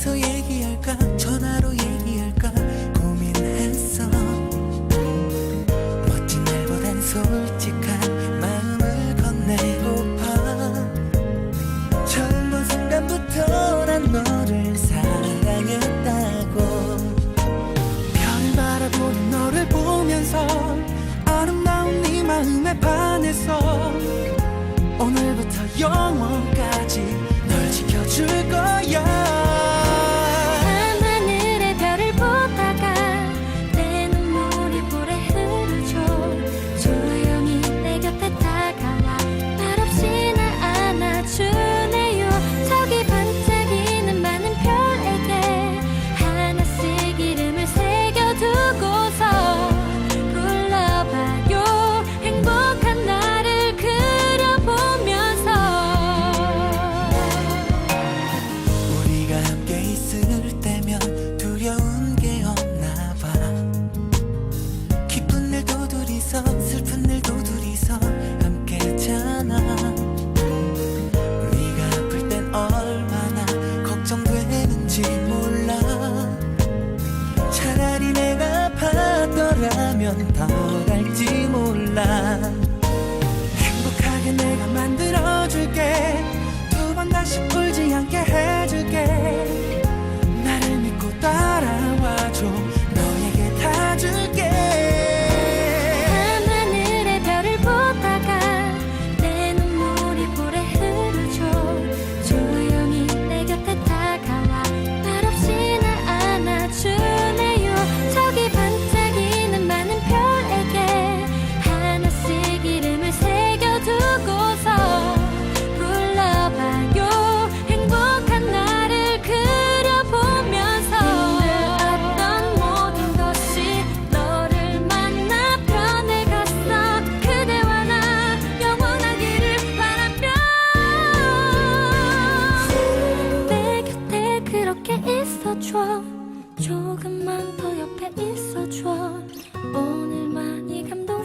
만나서 얘기할까? 전화로 얘기할까? 고민했어. 멋진 날보단 솔직한 마음을 건네고파 젊은 본 순간부터 난 너를 사랑했다고. 별 바라보는 너를 보면서 아름다운 네 마음에 반해서 오늘부터 영원까지 他。 조금만 더 옆에 있어줘. 오늘만이 감동